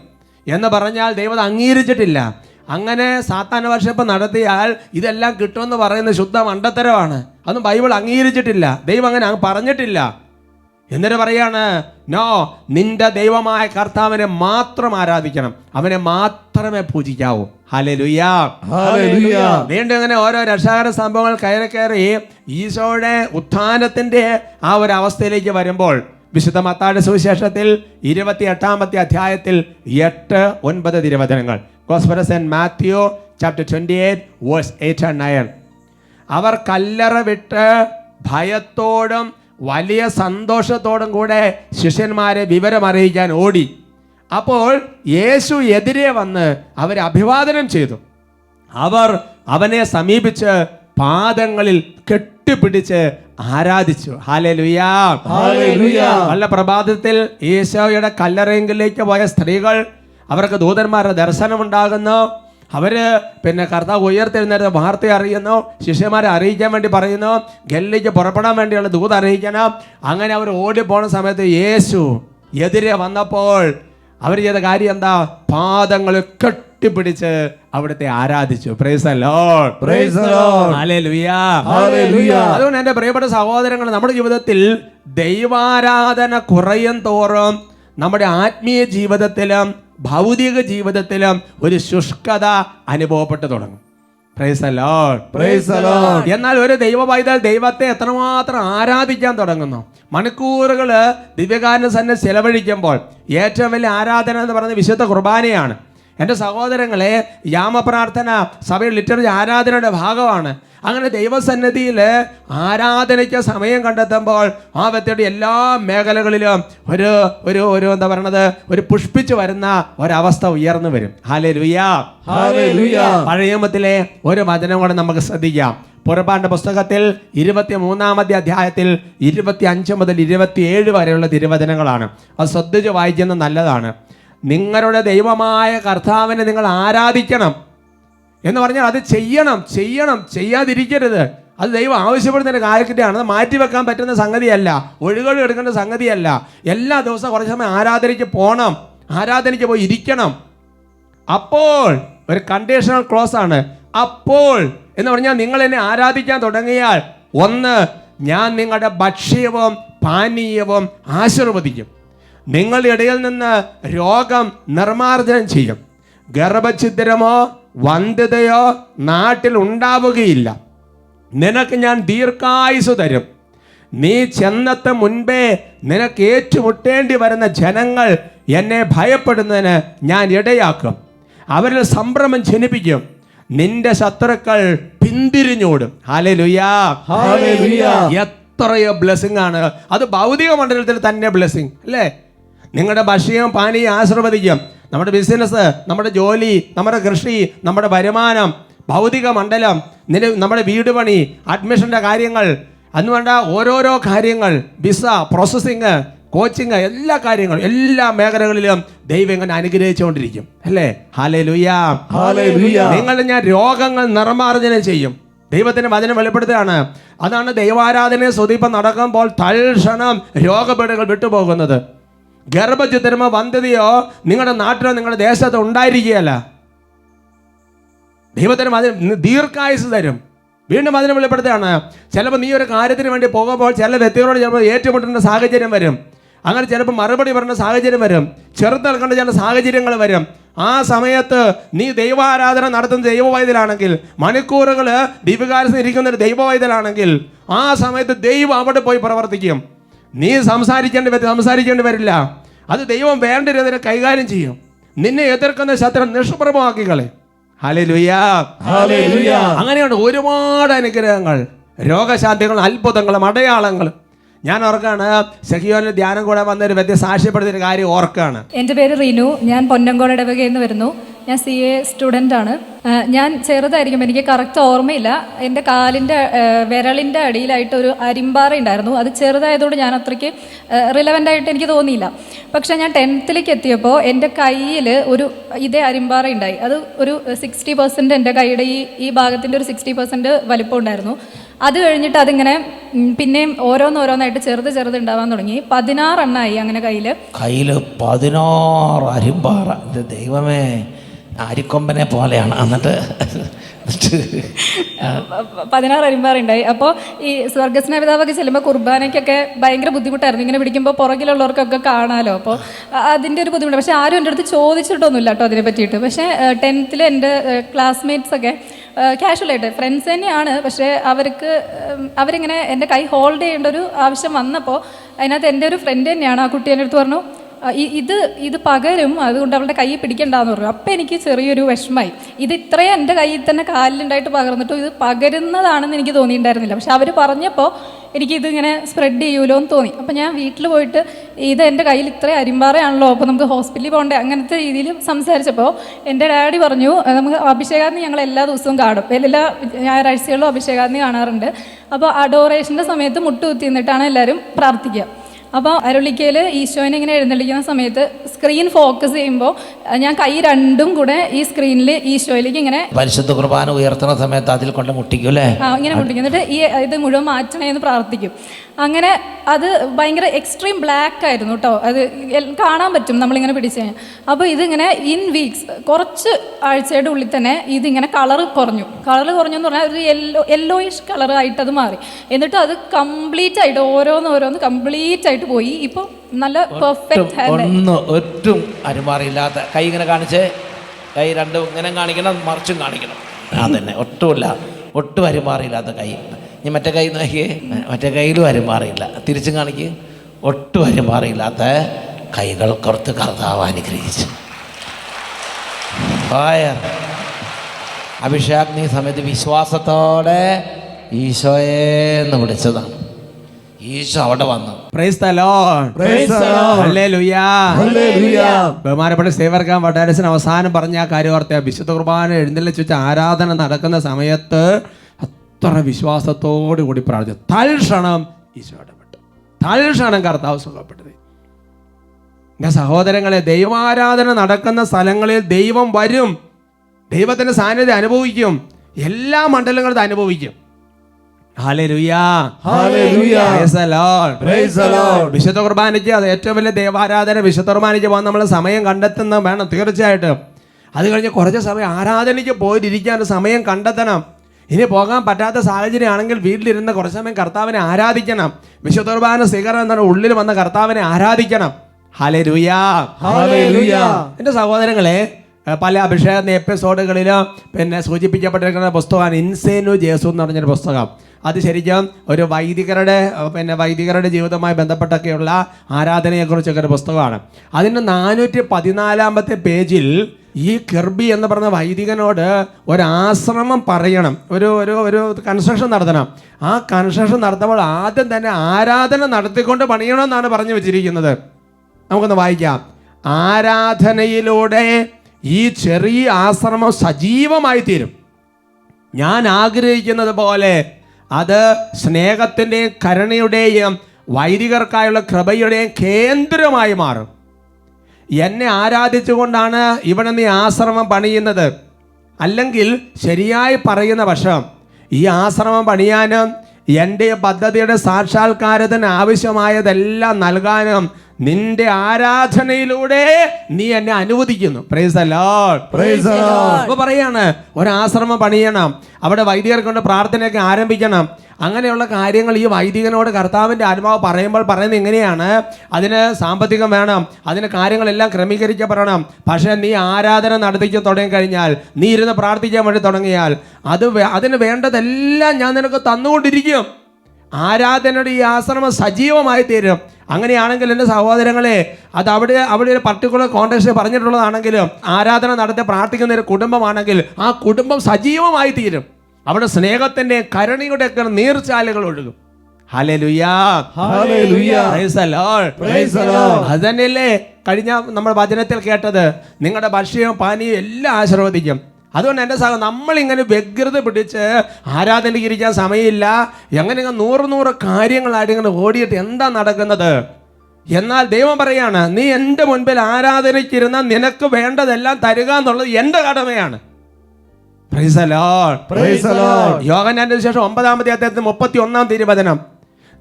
Speaker 1: എന്ന് പറഞ്ഞാൽ ദൈവം അംഗീകരിച്ചിട്ടില്ല. അങ്ങനെ സാത്താൻ വർഷപ്പ് നടത്തിയാൽ ഇതെല്ലാം കിട്ടുമെന്ന് പറയുന്ന ശുദ്ധ മണ്ടത്തരമാണ്. അതൊന്നും ബൈബിൾ അംഗീകരിച്ചിട്ടില്ല. ദൈവം അങ്ങനെ അങ്ങ് പറഞ്ഞിട്ടില്ല. എന്നിട്ട് പറയാണ് നോ നിന്റെ ദൈവമായ കർത്താവിനെ മാത്രം ആരാധിക്കണം. അവനെ മാത്രമേ പൂജിക്കാവൂ.
Speaker 2: ഹലലുയാ.
Speaker 1: വീണ്ടും ഇങ്ങനെ ഓരോ രക്ഷാകര സംഭവങ്ങൾ കയറി കയറി ഈശോയുടെ ഉത്ഥാനത്തിന്റെ ആ ഒരു അവസ്ഥയിലേക്ക് വരുമ്പോൾ വിശുദ്ധ മത്താട് സുവിശേഷത്തിൽ ഇരുപത്തി എട്ടാമത്തെ അധ്യായത്തിൽ എട്ട് ഒൻപത് തിരുവചനങ്ങൾ. Gospel of saint Matthew chapter twenty eight verse eight and nine അവർ കല്ലറ വിട്ട് ഭയത്തോടും വലിയ സന്തോഷത്തോടും കൂടെ ശിഷ്യന്മാരെ വിവരം അറിയിക്കാൻ ഓടി. അപ്പോൾ യേശു എതിരെ വന്ന് അവരെ അഭിവാദനം ചെയ്തു. അവർ അവനെ സമീപിച്ച് പാദങ്ങളിൽ കെട്ടിപ്പിടിച്ച് ആരാധിച്ചു. ഹാലലുയാ. നല്ല പ്രഭാതത്തിൽ ഈശോയുടെ കല്ലറയെങ്കിലേക്ക് പോയ സ്ത്രീകൾ അവർക്ക് ദൂതന്മാരുടെ ദർശനമുണ്ടാകുന്നു. അവർ പിന്നെ കർത്താവ് ഉയർത്തെഴുന്നേറ്റ് വാർത്ത അറിയുന്നു. ശിഷ്യന്മാരെ അറിയിക്കാൻ വേണ്ടി പറയുന്നു. ഗല്ലിക്ക് പുറപ്പെടാൻ വേണ്ടിയുള്ള ദൂത് അറിയിക്കണം. അങ്ങനെ അവർ ഓടിപ്പോണ സമയത്ത് യേശു എതിരെ വന്നപ്പോൾ അവർ ചെയ്ത കാര്യം എന്താ? പാദങ്ങൾ കെട്ടിപ്പിടിച്ച് അവിടുത്തെ ആരാധിച്ചു. അതുകൊണ്ട് എന്റെ പ്രിയപ്പെട്ട സഹോദരങ്ങൾ നമ്മുടെ ജീവിതത്തിൽ ദൈവാരാധന കുറയും തോറും നമ്മുടെ ആത്മീയ ജീവിതത്തിലും ഭൗതിക ജീവിതത്തിലും ഒരു ശുഷ്കത അനുഭവപ്പെട്ടു തുടങ്ങും. എന്നാൽ ഒരു ദൈവ പൈതൽ ദൈവത്തെ എത്രമാത്രം ആരാധിക്കാൻ തുടങ്ങുന്നു? മണിക്കൂറുകൾ ദിവ്യകാരന് സന്നെ ചെലവഴിക്കുമ്പോൾ ഏറ്റവും വലിയ ആരാധന എന്ന് പറയുന്നത് വിശുദ്ധ കുർബാനയാണ്. എന്റെ സഹോദരങ്ങളെ യാമപ്രാർത്ഥന സഭയിൽ ലിറ്ററേച്ചർ ആരാധനയുടെ ഭാഗമാണ്. അങ്ങനെ ദൈവസന്നിധിയിൽ ആരാധനയ്ക്ക് സമയം കണ്ടെത്തുമ്പോൾ ആ വ്യക്തിയുടെ എല്ലാ മേഖലകളിലും ഒരു ഒരു ഒരു എന്താ പറയണത്? ഒരു പുഷ്പിച്ചു വരുന്ന ഒരവസ്ഥ ഉയർന്നു വരും. ഹാലേ ലുയ്യാ
Speaker 2: ഹല്ലേലൂയ.
Speaker 1: പഴയ നിയമത്തിലെ ഒരു വചനം കൂടെ നമുക്ക് ശ്രദ്ധിക്കാം. പുറപ്പാണ്ട പുസ്തകത്തിൽ ഇരുപത്തി മൂന്നാമത്തെ അധ്യായത്തിൽ ഇരുപത്തി അഞ്ച് മുതൽ ഇരുപത്തിയേഴ് വരെയുള്ള തിരുവചനങ്ങളാണ്. അത് ശ്രദ്ധിച്ച് വായിക്കുന്നത് നല്ലതാണ്. നിങ്ങളുടെ ദൈവമായ കർത്താവിനെ നിങ്ങൾ ആരാധിക്കണം. എന്ന് പറഞ്ഞാൽ അത് ചെയ്യണം ചെയ്യണം ചെയ്യാതിരിക്കരുത്. അത് ദൈവം ആവശ്യപ്പെടുന്ന ഒരു കാര്യത്തിന്റെയാണ്. അത് മാറ്റിവെക്കാൻ പറ്റുന്ന സംഗതിയല്ല. ഒഴുകൾ എടുക്കേണ്ട സംഗതിയല്ല. എല്ലാ ദിവസവും കുറച്ച് സമയം ആരാധനയ്ക്ക് പോകണം ആരാധനയ്ക്ക് പോയി ഇരിക്കണം. അപ്പോൾ ഒരു കണ്ടീഷണൽ ക്ലോസ് ആണ്. അപ്പോൾ എന്ന് പറഞ്ഞാൽ നിങ്ങൾ എന്നെ ആരാധിക്കാൻ തുടങ്ങിയാൽ ഒന്ന് ഞാൻ നിങ്ങളുടെ ഭക്ഷ്യവും പാനീയവും ആശീർവദിക്കും. നിങ്ങളുടെ ഇടയിൽ നിന്ന് രോഗം നിർമാർജനം ചെയ്യും. ഗർഭഛിദ്രമോ വന്ധ്യതയോ നാട്ടിൽ ഉണ്ടാവുകയില്ല നിനക്ക് ഞാൻ ദീർഘായുസ് തരും. നീ ചെന്നത്തെ മുൻപേ നിനക്ക് ഏറ്റുമുട്ടേണ്ടി വരുന്ന ജനങ്ങൾ എന്നെ ഭയപ്പെടുന്നതിന് ഞാൻ ഇടയാക്കും. അവരിൽ സംഭ്രമം ജനിപ്പിക്കും. നിന്റെ ശത്രുക്കൾ പിന്തിരിഞ്ഞോടും. ഹാലേ
Speaker 2: ലുയാ
Speaker 1: എത്രയോ ബ്ലെസ്സിങ് ആണ് അത് ഭൗതിക മണ്ഡലത്തിൽ തന്നെ ബ്ലെസ്സിങ് അല്ലേ? നിങ്ങളുടെ ഭക്ഷ്യം പാനീയം ആശീർവദിക്കും. നമ്മുടെ ബിസിനസ് നമ്മുടെ ജോലി നമ്മുടെ കൃഷി നമ്മുടെ വരുമാനം ഭൗതിക മണ്ഡലം നില നമ്മുടെ വീട് പണി അഡ്മിഷന്റെ കാര്യങ്ങൾ അന്ന് വേണ്ട ഓരോരോ കാര്യങ്ങൾ വിസ പ്രോസസ്സിങ് കോച്ചിങ് എല്ലാ കാര്യങ്ങളും എല്ലാ മേഖലകളിലും ദൈവം ഇങ്ങനെ അനുഗ്രഹിച്ചുകൊണ്ടിരിക്കും. അല്ലേ? ഹാലേ ലുയാ
Speaker 2: നിങ്ങൾ
Speaker 1: നിങ്ങളുടെ ഞാൻ രോഗങ്ങൾ നിർമാർജനം ചെയ്യും. ദൈവത്തിന്റെ വചനം വെളിപ്പെടുത്തുകയാണ്. അതാണ് ദൈവാരാധനയെ സ്തുതിപ്പം നടക്കുമ്പോൾ തൽക്ഷണം രോഗപീഠകൾ വിട്ടുപോകുന്നത്. ഗർഭചിത്രമോ വന്ധ്യതയോ നിങ്ങളുടെ നാട്ടിലോ നിങ്ങളുടെ ദേശത്തോ ഉണ്ടായിരിക്കുകയല്ല. ദൈവത്തിന് അതിന് ദീർഘായുസ് തരും. വീണ്ടും അതിനെ വെളിപ്പെടുത്തുകയാണ്. ചിലപ്പോൾ നീ ഒരു കാര്യത്തിന് വേണ്ടി പോകുമ്പോൾ ചില വ്യക്തികളോട് ചിലപ്പോൾ ഏറ്റുമുട്ടേണ്ട സാഹചര്യം വരും. അങ്ങനെ ചിലപ്പോൾ മറുപടി പറയേണ്ട സാഹചര്യം വരും. ചെറുത്ത് നിൽക്കേണ്ട ചില സാഹചര്യങ്ങൾ വരും. ആ സമയത്ത് നീ ദൈവാരാധന നടത്തുന്ന ദൈവവൈദ്യലാണെങ്കിൽ മണിക്കൂറുകൾ ദീപകാലത്ത് ഇരിക്കുന്ന ഒരു ദൈവവൈദ്യലാണെങ്കിൽ ആ സമയത്ത് ദൈവം അവിടെ പോയി പ്രവർത്തിക്കും. നീ സംസാരിക്കേണ്ടി വരും സംസാരിക്കേണ്ടി വരില്ല. അത് ദൈവം വേണ്ട രീതിയിൽ കൈകാര്യം ചെയ്യും. നിന്നെ എതിർക്കുന്ന ശത്രു നിഷ്പ്രഭമാക്കി കളയും അങ്ങനെയാണ് ഒരുപാട് അനുഗ്രഹങ്ങൾ രോഗശാന്തികളും അത്ഭുതങ്ങളും അടയാളങ്ങളും. ഞാൻ ഓർക്കാണ് സഹിയോനിൽ ധ്യാനം കൂടെ വന്ന ഒരു വ്യക്തി സാക്ഷ്യപ്പെടുത്തിയ കാര്യം ഓർക്കാണ്.
Speaker 3: എന്റെ പേര് റിനു. ഞാൻ പൊന്നങ്കോട് ഇടവകയിൽ നിന്ന് വരുന്നു. ഞാൻ സി എ സ്റ്റുഡന്റ് ആണ്. ഞാൻ ചെറുതായിരിക്കും. എനിക്ക് കറക്റ്റ് ഓർമ്മയില്ല. എന്റെ കാലിന്റെ വിരളിന്റെ അടിയിലായിട്ട് ഒരു അരിമ്പാറ ഉണ്ടായിരുന്നു. അത് ചെറുതായതുകൊണ്ട് ഞാൻ അത്രയ്ക്ക് റിലവന്റ് ആയിട്ട് എനിക്ക് തോന്നിയില്ല. പക്ഷേ ഞാൻ ടെൻത്തിലേക്ക് എത്തിയപ്പോൾ എന്റെ കയ്യിൽ ഒരു ഇതേ അരിമ്പാറ ഉണ്ടായി. അത് ഒരു സിക്സ്റ്റി പെർസെന്റ് എന്റെ കൈയുടെ ഈ ഈ ഭാഗത്തിന്റെ ഒരു സിക്സ്റ്റി പെർസെന്റ് വലിപ്പം ഉണ്ടായിരുന്നു. അത് കഴിഞ്ഞിട്ട് അതിങ്ങനെ പിന്നെയും ഓരോന്നോരോന്നായിട്ട് ചെറുത് ചെറുത് ഉണ്ടാവാൻ തുടങ്ങി. പതിനാറെണ്ണായി അങ്ങനെ കയ്യിൽ
Speaker 4: കയ്യിൽ പതിനാറ് അരിമ്പാറ. ഇത് ദൈവമേ അരിക്കൊമ്പനെ പോലെയാണ്. എന്നിട്ട് പതിനാറ് അരിമ്പാറ
Speaker 3: ഉണ്ടായി. അരിമ്പാറുണ്ടായി അപ്പോൾ ഈ സ്വർഗസ്നേഹിതാവൊക്കെ ചെല്ലുമ്പോൾ കുർബാനയ്ക്കൊക്കെ ഭയങ്കര ബുദ്ധിമുട്ടായിരുന്നു. ഇങ്ങനെ പിടിക്കുമ്പോൾ പുറകിലുള്ളവർക്കൊക്കെ കാണാമല്ലോ അപ്പോൾ അതിന്റെ ഒരു ബുദ്ധിമുട്ട്. പക്ഷേ ആരും എന്റെ അടുത്ത് ചോദിച്ചിട്ടൊന്നുമില്ല കേട്ടോ അതിനെ പറ്റിയിട്ട് പക്ഷേ ടെൻത്തിൽ എന്റെ ക്ലാസ്മേറ്റ്സ് ഒക്കെ കാഷ്വലായിട്ട് ഫ്രണ്ട്സ് തന്നെയാണ്. പക്ഷേ അവർക്ക് അവരിങ്ങനെ എന്റെ കൈ ഹോൾഡ് ചെയ്യേണ്ട ഒരു ആവശ്യം വന്നപ്പോൾ അതിനകത്ത് എന്റെ ഒരു ഫ്രണ്ട് തന്നെയാണ് ആ കുട്ടി എന്റെ അടുത്ത് പറഞ്ഞു ഇത് ഇത് പകരും അതുകൊണ്ട് അവളുടെ കൈ പിടിക്കണ്ടെന്ന് പറഞ്ഞു. അപ്പം എനിക്ക് ചെറിയൊരു വിഷമായി ഇത് ഇത്രയും എന്റെ കയ്യിൽ തന്നെ കാലിലുണ്ടായിട്ട് പകർന്നിട്ടും ഇത് പകരുന്നതാണെന്ന് എനിക്ക് തോന്നിയിട്ടുണ്ടായിരുന്നില്ല. പക്ഷെ അവർ പറഞ്ഞപ്പോൾ എനിക്ക് ഇങ്ങനെ സ്പ്രെഡ് ചെയ്യൂലോ എന്ന് തോന്നി. അപ്പം ഞാൻ വീട്ടിൽ പോയിട്ട് ഇത് എന്റെ കയ്യിൽ ഇത്രയും അരിമ്പാറയാണല്ലോ അപ്പോൾ നമുക്ക് ഹോസ്പിറ്റലിൽ പോകണ്ടേ അങ്ങനത്തെ രീതിയിൽ സംസാരിച്ചപ്പോൾ എന്റെ ഡാഡി പറഞ്ഞു നമുക്ക് അഭിഷേകാന്തി ഞങ്ങൾ എല്ലാ ദിവസവും കാണും. എല്ലാ ഞായറാഴ്ചകളിലും അഭിഷേകാന്തി കാണാറുണ്ട്. അപ്പോൾ അഡോറേഷന്റെ സമയത്ത് മുട്ടുകുത്തി നിന്നിട്ടാണ് എല്ലാവരും പ്രാർത്ഥിക്കുക. അപ്പോൾ അരുളിക്കയിൽ ഈശോനെ ഇങ്ങനെ എഴുന്നള്ളിക്കുന്ന സമയത്ത് സ്ക്രീൻ ഫോക്കസ് ചെയ്യുമ്പോൾ ഞാൻ കൈ രണ്ടും കൂടെ ഈ സ്ക്രീനിൽ ഈശോയിലേക്ക് ഇങ്ങനെ
Speaker 4: പരിശുദ്ധ കുർബാന ഉയർത്തുന്ന സമയത്ത് അതിൽ കൊണ്ട് മുട്ടിക്കും അല്ലേ?
Speaker 3: ആ, ഇങ്ങനെ മുട്ടിക്കും. എന്നിട്ട് ഈ ഇത് മുഴുവൻ മാറ്റണേ എന്ന് പ്രാർത്ഥിക്കും. അങ്ങനെ അത് ഭയങ്കര എക്സ്ട്രീം ബ്ലാക്ക് ആയിരുന്നു കേട്ടോ അത് കാണാൻ പറ്റും നമ്മളിങ്ങനെ പിടിച്ചു കഴിഞ്ഞാൽ അപ്പോൾ ഇതിങ്ങനെ ഇൻ വീക്സ് കുറച്ച് ആഴ്ചയുടെ ഉള്ളിൽ തന്നെ ഇതിങ്ങനെ കളർ കുറഞ്ഞു. കളർ കുറഞ്ഞു എന്ന് പറഞ്ഞാൽ ഒരു യെല്ലോ യെല്ലോയിഷ് കളർ ആയിട്ട് അത് മാറി. എന്നിട്ട് അത് കംപ്ലീറ്റ് ആയിട്ട് ഓരോന്ന് ഓരോന്ന് കംപ്ലീറ്റ് ആയിട്ട് പോയി. ഇപ്പൊ നല്ല പെർഫെക്റ്റ്
Speaker 4: ഒന്ന് ഒറ്റും അനുമാറിയില്ലാത്ത കൈ ഇങ്ങനെ കാണിച്ചേ. കൈ രണ്ടും ഇങ്ങനെ കാണിക്കണം മറിച്ചും കാണിക്കണം. അതന്നെ ഒട്ടുമില്ല. ഒട്ടും അരുമാറിയില്ലാത്ത കൈ. ഇനി മറ്റേ കൈ നോക്കിയേ. മറ്റേ കയ്യിലും അരുമാറിയില്ല തിരിച്ചും കാണിക്ക്. ഒട്ടും അരുമാറിയില്ലാത്ത കൈകൾ കുറത്ത് കർത്താവ് അനുഗ്രഹിച്ചു. ഫയർ അഭിഷേക് നീ സമയത്ത് വിശ്വാസത്തോടെ ഈശോയെ എന്ന് വിളിച്ചതാണ്. ഈശോ അവിടെ വന്നു.
Speaker 1: ബഹുമാനപ്പെട്ട സേവർക്കാൻ വട്ടാരസൻ അവസാനം പറഞ്ഞ ആ കാര്യം ഓർത്ത വിശുദ്ധ കുർബാന എഴുന്നള്ളിച്ച് വെച്ച് ആരാധന നടക്കുന്ന സമയത്ത് അത്ര വിശ്വാസത്തോടു കൂടി പ്രാർത്ഥിച്ചു. തൽക്ഷണം ഈശോ ഇടപെട്ടു. തൽക്ഷണം കർത്താവ് സുഖപ്പെട്ടത് എന്റെ സഹോദരങ്ങളെ ദൈവാരാധന നടക്കുന്ന സ്ഥലങ്ങളിൽ ദൈവം വരും. ദൈവത്തിന്റെ സാന്നിധ്യം അനുഭവിക്കും. എല്ലാ മണ്ഡലങ്ങളും അനുഭവിക്കും. വിശുദ്ധ കുർബാനയ്ക്ക് അത് ഏറ്റവും വലിയ ദേവാരാധന വിശുദ്ധ കുർബാനയ്ക്ക് പോകാൻ നമ്മൾ സമയം കണ്ടെത്തുന്ന വേണം തീർച്ചയായിട്ടും. അത് കഴിഞ്ഞ് കുറച്ച് സമയം ആരാധനയ്ക്ക് പോയിട്ടിരിക്കാൻ സമയം കണ്ടെത്തണം. ഇനി പോകാൻ പറ്റാത്ത സാഹചര്യമാണെങ്കിൽ വീട്ടിലിരുന്ന് കുറച്ച് സമയം കർത്താവിനെ ആരാധിക്കണം. വിശുദ്ധ കുർബാന സ്വീകരണം എന്നാണ് ഉള്ളിൽ വന്ന കർത്താവിനെ ആരാധിക്കണം.
Speaker 2: ഹലരുയാ
Speaker 1: എന്റെ സഹോദരങ്ങളെ പല അഭിഷേക എപ്പിസോഡുകളിൽ പിന്നെ സൂചിപ്പിക്കപ്പെട്ടിരിക്കുന്ന പുസ്തകമാണ് ഇൻസേനു ജേസു എന്ന് പറഞ്ഞൊരു പുസ്തകം. അത് ശരിക്കും ഒരു വൈദികരുടെ പിന്നെ വൈദികരുടെ ജീവിതവുമായി ബന്ധപ്പെട്ടൊക്കെയുള്ള ആരാധനയെക്കുറിച്ചൊക്കെ ഒരു പുസ്തകമാണ്. അതിന്റെ നാനൂറ്റി പതിനാലാമത്തെ പേജിൽ ഈ കിർബി എന്ന് പറഞ്ഞ വൈദികനോട് ഒരാശ്രമം പറയണം. ഒരു ഒരു ഒരു കൺസ്ട്രക്ഷൻ നടത്തണം. ആ കൺസ്ട്രക്ഷൻ നടത്തുമ്പോൾ ആദ്യം തന്നെ ആരാധന നടത്തിക്കൊണ്ട് പണിയണമെന്നാണ് പറഞ്ഞു വെച്ചിരിക്കുന്നത്. നമുക്കൊന്ന് വായിക്കാം. ആരാധനയിലൂടെ ഈ ചെറിയ ആശ്രമം സജീവമായി തീരും. ഞാൻ ആഗ്രഹിക്കുന്നത് പോലെ അത് സ്നേഹത്തിന്റെയും കരുണയുടെയും വൈദികർക്കായുള്ള കൃപയുടെയും കേന്ദ്രമായി മാറും. എന്നെ ആരാധിച്ചുകൊണ്ടാണ് ഇവിടെ നീ ആശ്രമം പണിയുന്നത്? അല്ലെങ്കിൽ ശരിയായി പറയുന്ന പക്ഷം ഈ ആശ്രമം പണിയാനും എന്റെ പദ്ധതിയുടെ സാക്ഷാത്കാരത്തിന് ആവശ്യമായതെല്ലാം നൽകാനും നിന്റെ ആരാധനയിലൂടെ നീ എന്നെ അനുവദിക്കുന്നു. അപ്പൊ പറയാണ് ഒരാശ്രമം പണിയണം അവിടെ വൈദികർ കൊണ്ട് പ്രാർത്ഥനയൊക്കെ ആരംഭിക്കണം. അങ്ങനെയുള്ള കാര്യങ്ങൾ ഈ വൈദികനോട് കർത്താവിന്റെ ആത്മാവ് പറയുമ്പോൾ പറയുന്നത് എങ്ങനെയാണ്? അതിന് സാമ്പത്തികം വേണം അതിന് കാര്യങ്ങളെല്ലാം ക്രമീകരിക്കപ്പെടണം. പക്ഷേ നീ ആരാധന നടത്തിക്കാൻ തുടങ്ങിക്കഴിഞ്ഞാൽ നീ ഇരുന്ന് പ്രാർത്ഥിക്കാൻ വേണ്ടി തുടങ്ങിയാൽ അത് അതിന് വേണ്ടതെല്ലാം ഞാൻ നിനക്ക് തന്നുകൊണ്ടിരിക്കും. ആരാധനയുടെ ഈ ആശ്രമം സജീവമായി തീരും. അങ്ങനെയാണെങ്കിൽ എന്റെ സഹോദരങ്ങളെ അത് അവിടെ അവിടെ ഒരു പർട്ടിക്കുലർ കോൺടാക്ട് പറഞ്ഞിട്ടുള്ളതാണെങ്കിലും ആരാധന നടത്തി പ്രാർത്ഥിക്കുന്ന ഒരു കുടുംബമാണെങ്കിൽ ആ കുടുംബം സജീവമായി തീരും അവിടെ സ്നേഹത്തിന്റെ കരുണയുടെ ഒക്കെ നീർച്ചാലുകൾ ഒഴുകും അതന്നെയല്ലേ
Speaker 2: Hallelujah.
Speaker 1: Praise the Lord.
Speaker 2: Praise the Lord.
Speaker 1: അത് കഴിഞ്ഞ നമ്മൾ വചനത്തിൽ കേട്ടത് നിങ്ങളുടെ ഭക്ഷ്യവും പാനീയം എല്ലാം ആശീർവദിക്കും അതുകൊണ്ട് എന്റെ സഹ നമ്മളിങ്ങനെ വ്യഗ്രത പിടിച്ച് ആരാധനയ്ക്ക് ഇരിക്കാൻ സമയമില്ല. എങ്ങനെ ഇങ്ങനെ നൂറ് നൂറ് കാര്യങ്ങളായിട്ട് ഇങ്ങനെ ഓടിയിട്ട് എന്താ നടക്കുന്നത്? എന്നാൽ ദൈവം പറയാണ് നീ എന്റെ മുൻപിൽ ആരാധനയ്ക്കിരുന്ന നിനക്ക് വേണ്ടതെല്ലാം തരുക എന്നുള്ളത് എന്റെ കടമയാണ്. യോഗനാന്റെ ശേഷം ഒമ്പതാമത്തെ അദ്ദേഹത്തിന് മുപ്പത്തി ഒന്നാം തിരുവചനം.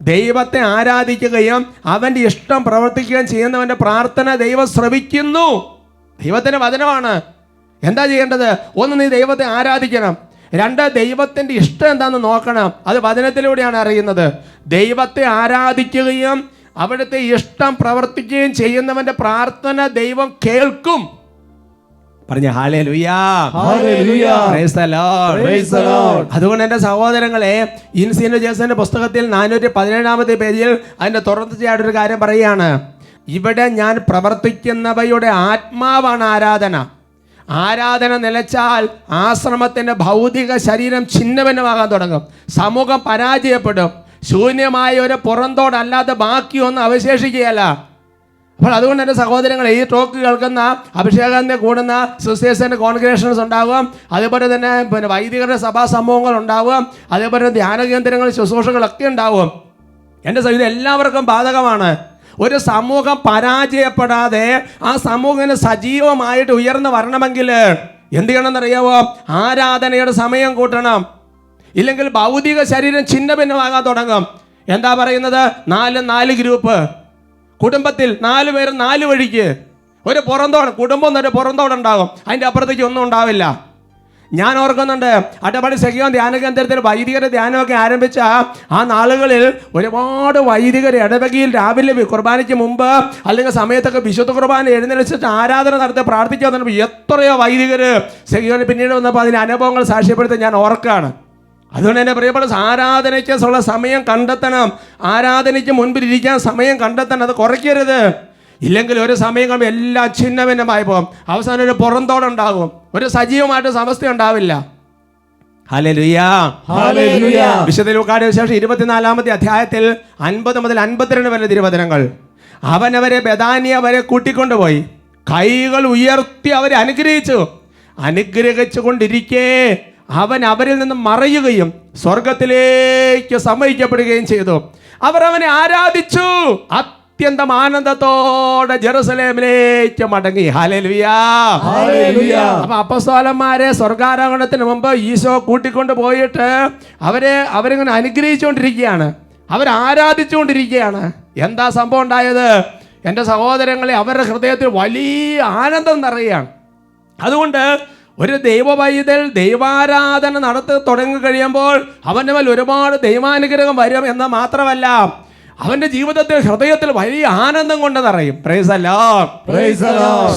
Speaker 1: ദൈവത്തെ ആരാധിക്കുകയും അവന്റെ ഇഷ്ടം പ്രവർത്തിക്കുകയും ചെയ്യുന്നവന്റെ പ്രാർത്ഥന ദൈവം ശ്രവിക്കുന്നു. ദൈവത്തിന്റെ വചനമാണ് എന്താ ചെയ്യേണ്ടത്? ഒന്ന് നീ ദൈവത്തെ ആരാധിക്കണം. രണ്ട് ദൈവത്തിന്റെ ഇഷ്ടം എന്താണെന്ന് നോക്കണം. അത് വചനത്തിലൂടെയാണ് അറിയുന്നത്. ദൈവത്തെ ആരാധിക്കുകയും അവിടുത്തെ ഇഷ്ടം പ്രവർത്തിക്കുകയും ചെയ്യുന്നവന്റെ പ്രാർത്ഥന ദൈവം കേൾക്കും. പറഞ്ഞ ഹാലേ ലുയാ. അതുകൊണ്ട് എന്റെ സഹോദരങ്ങളെ ഇൻസീനോ ജേസന്റെ പുസ്തകത്തിൽ നാനൂറ്റി പതിനേഴാമത്തെ പേജിൽ അതിന്റെ തുടർച്ചയായിട്ടൊരു കാര്യം പറയുകയാണ്. ഇവിടെ ഞാൻ പ്രവർത്തിക്കുന്നവയുടെ ആത്മാവാണ് ആരാധന. ആരാധന നിലച്ചാൽ ആശ്രമത്തിന്റെ ഭൗതിക ശരീരം ഛിന്നഭിന്നമാകാൻ തുടങ്ങും. സമൂഹം പരാജയപ്പെടും. ശൂന്യമായ ഒരു പുറന്തോടല്ലാതെ ബാക്കിയൊന്നും അവശേഷിക്കുകയല്ല. അപ്പോൾ അതുകൊണ്ട് എന്റെ സഹോദരങ്ങൾ ഈ ടോക്ക് കേൾക്കുന്ന അഭിഷേകത്തിന്റെ കൂടുന്ന സിസ്റ്റേഴ്സിന്റെ കോൺഗ്രേഷൻസ് ഉണ്ടാകും. അതുപോലെ തന്നെ പിന്നെ വൈദികരുടെ സഭാ സമൂഹങ്ങൾ ഉണ്ടാകും. അതേപോലെ ധ്യാന കേന്ദ്രങ്ങൾ ശുശ്രൂഷകളൊക്കെ ഉണ്ടാകും. എന്റെ സഹിതം എല്ലാവർക്കും ബാധകമാണ്. ഒരു സമൂഹം പരാജയപ്പെടാതെ ആ സമൂഹത്തിന് സജീവമായിട്ട് ഉയർന്നു വരണമെങ്കിൽ എന്ത് ചെയ്യണമെന്നറിയാവോ? ആരാധനയുടെ സമയം കൂട്ടണം. ഇല്ലെങ്കിൽ ഭൗതിക ശരീരം ഛിന്ന ഭിന്നമാകാൻ തുടങ്ങും. എന്താ പറയുന്നത്? നാല് നാല് ഗ്രൂപ്പ് കുടുംബത്തിൽ നാല് പേര് നാല് വഴിക്ക്. ഒരു പുറന്തോട് കുടുംബം എന്നൊരു പുറന്തോടുണ്ടാകും. അതിന്റെ അപ്പുറത്തേക്ക് ഒന്നും ഉണ്ടാവില്ല. ഞാൻ ഓർക്കുന്നുണ്ട് അട്ടപ്പാടി സഖ്യം ധ്യാന കേന്ദ്രത്തിൽ വൈദികരുടെ ധ്യാനമൊക്കെ ആരംഭിച്ച ആ നാളുകളിൽ ഒരുപാട് വൈദികർ ഇടവകയിൽ രാവിലെ കുർബാനയ്ക്ക് മുമ്പ് അല്ലെങ്കിൽ സമയത്തൊക്കെ വിശുദ്ധ കുർബാന എഴുന്നേൽച്ചിട്ട് ആരാധന നടത്തി പ്രാർത്ഥിക്കാൻ തുടങ്ങി എത്രയോ വൈദികർ സഖ്യോന് പിന്നീട് വന്നപ്പോൾ അതിന് അനുഭവങ്ങൾ സാക്ഷ്യപ്പെടുത്തി ഞാൻ ഓർക്കുകയാണ്. അതുകൊണ്ട് തന്നെ പ്രിയപ്പെട്ട ആരാധനയ്ക്ക് ഉള്ള സമയം കണ്ടെത്തണം. ആരാധനയ്ക്ക് മുൻപിൽ ഇരിക്കാൻ സമയം കണ്ടെത്തണം. അത് കുറയ്ക്കരുത്. ഇല്ലെങ്കിൽ ഒരു സമയം കഴിയുമ്പോൾ എല്ലാം ഛിന്ന ഭിന്നമായി പോകും. അവസാനം ഒരു പുറന്തോടുണ്ടാകും. ഒരു സജീവമായിട്ട് സമസ്ത ഉണ്ടാവില്ല. വിശുദ്ധ വിശേഷം ഇരുപത്തിനാലാമത്തെ അധ്യായത്തിൽ അൻപത് മുതൽ അൻപത്തിരണ്ട് വരെ തിരുവചനങ്ങൾ. അവനവരെ ബദാനിയ വരെ കൂട്ടിക്കൊണ്ടുപോയി. കൈകൾ ഉയർത്തി അവരെ അനുഗ്രഹിച്ചു. അനുഗ്രഹിച്ചു കൊണ്ടിരിക്കേ അവൻ അവരിൽ നിന്ന് മറയുകയും സ്വർഗത്തിലേക്ക് സമ്മതിക്കപ്പെടുകയും ചെയ്തു. അവർ അവനെ ആരാധിച്ചു. അത്യന്തം ആനന്ദത്തോടെ ജെറുസലേമിലേക്ക് മടങ്ങി. അപ്പൊ അപ്പസ്തോലന്മാരെ സ്വർഗാരോഹണത്തിന് മുമ്പ് ഈശോ കൂട്ടിക്കൊണ്ട് പോയിട്ട് അവരെ അവരിങ്ങനെ അനുഗ്രഹിച്ചുകൊണ്ടിരിക്കുകയാണ്. അവർ ആരാധിച്ചുകൊണ്ടിരിക്കുകയാണ് എന്താ സംഭവം ഉണ്ടായത്? എന്റെ സഹോദരങ്ങളെ അവരുടെ ഹൃദയത്തിൽ വലിയ ആനന്ദം നിറയുകയാണ്. അതുകൊണ്ട് ഒരു ദൈവവൈതൽ ദൈവാരാധന നടത്തി തുടങ്ങി കഴിയുമ്പോൾ അവന്റെ മേൽ ഒരുപാട് ദൈവാനുഗ്രഹം വരും എന്ന് മാത്രമല്ല അവന്റെ ജീവിതത്തിൽ ഹൃദയത്തിൽ വലിയ ആനന്ദം കൊണ്ട് നിറയും.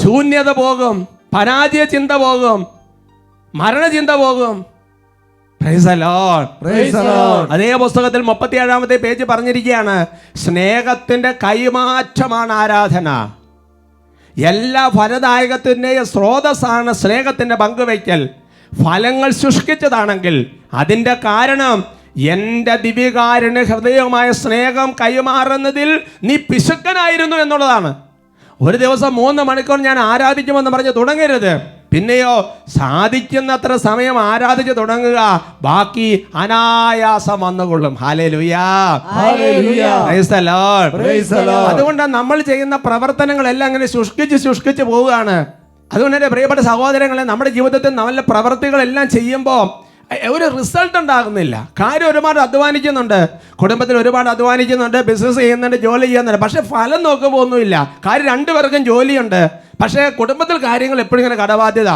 Speaker 1: ശൂന്യത പോകും പരാജയ ചിന്ത പോകും മരണചിന്ത പോകും. അതേ പുസ്തകത്തിൽ മുപ്പത്തി ഏഴാമത്തെ പേജ് പറഞ്ഞിരിക്കുകയാണ് സ്നേഹത്തിന്റെ കൈമാറ്റമാണ് ആരാധന. എല്ലാ ഫലദായകത്തിന്റെയും സ്രോതസ്സാണ് സ്നേഹത്തിന്റെ പങ്കുവയ്ക്കൽ. ഫലങ്ങൾ ശുഷ്കിച്ചതാണെങ്കിൽ അതിന്റെ കാരണം എന്റെ ദിവ്യകാരന് ഹൃദയമായ സ്നേഹം കൈമാറുന്നതിൽ നീ പിശുക്കനായിരുന്നു എന്നുള്ളതാണ്. ഒരു ദിവസം മൂന്ന് മണിക്കൂർ ഞാൻ ആരാധിക്കുമെന്ന് പറഞ്ഞ് തുടങ്ങരുത്. പിന്നെയോ സാധിക്കുന്നത്ര സമയം ആരാധിച്ച് തുടങ്ങുക. ബാക്കി അനായാസം വന്നുകൊള്ളും. അതുകൊണ്ട് നമ്മൾ ചെയ്യുന്ന പ്രവർത്തനങ്ങളെല്ലാം അങ്ങനെ ശുഷ്കിച്ച് ശുഷ്കിച്ച് പോവുകയാണ്. അതുകൊണ്ട് എന്റെ പ്രിയപ്പെട്ട സഹോദരങ്ങളെ നമ്മുടെ ജീവിതത്തിൽ നല്ല പ്രവൃത്തികളെല്ലാം ചെയ്യുമ്പോൾ ഒരു റിസൾട്ട് ഉണ്ടാകുന്നില്ല. കാര്യം ഒരുപാട് അധ്വാനിക്കുന്നുണ്ട്. കുടുംബത്തിൽ ഒരുപാട് അധ്വാനിക്കുന്നുണ്ട്. ബിസിനസ് ചെയ്യുന്നുണ്ട് ജോലി ചെയ്യുന്നുണ്ട്. പക്ഷേ ഫലം നോക്കുമ്പോൾ ഒന്നുമില്ല കാര്യം രണ്ടുപേർക്കും ജോലിയുണ്ട്. പക്ഷേ കുടുംബത്തിൽ കാര്യങ്ങൾ എപ്പോഴും ഇങ്ങനെ കടബാധ്യത.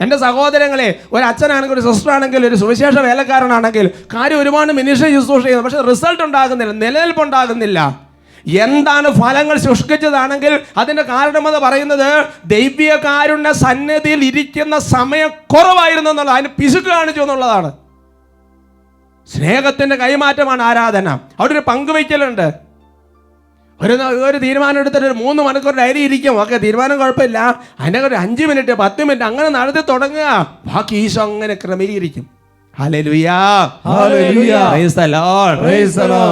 Speaker 1: എന്റെ സഹോദരങ്ങളെ ഒരു അച്ഛനാണെങ്കിൽ ഒരു സിസ്റ്റർ ആണെങ്കിൽ ഒരു സുവിശേഷ വേലക്കാരനാണെങ്കിൽ കാര്യം ഒരുപാട് മിനിസ്റ്റർ ശുശ്രൂഷ ചെയ്യുന്നു. പക്ഷേ റിസൾട്ട് ഉണ്ടാകുന്നില്ല. നിലനിൽപ്പ് ഉണ്ടാകുന്നില്ല. എന്താണ് ഫലങ്ങൾ ശുഷ്കിച്ചതാണെങ്കിൽ അതിന്റെ കാരണമെന്ന് പറയുന്നത് ദൈവീയ കാരുണ്യ സന്നിധിയിൽ ഇരിക്കുന്ന സമയം കുറവായിരുന്നു എന്നുള്ളത്. അതിന് പിശുക്ക് കാണിച്ചു എന്നുള്ളതാണ്. സ്നേഹത്തിന്റെ കൈമാറ്റമാണ് ആരാധന. അവിടെ ഒരു പങ്കുവയ്ക്കലുണ്ട് ഒരു ഒരു തീരുമാനം എടുത്തിട്ട് ഒരു മൂന്ന് മണിക്കൂർ ഡയറി ഇരിക്കും. ഓക്കെ തീരുമാനം കുഴപ്പമില്ല. അതിന്റെ ഒരു അഞ്ച് മിനിറ്റ് പത്ത് മിനിറ്റ് അങ്ങനെ നടത്തി തുടങ്ങുക. ബാക്കി ഈശോ അങ്ങനെ ക്രമീകരിക്കും.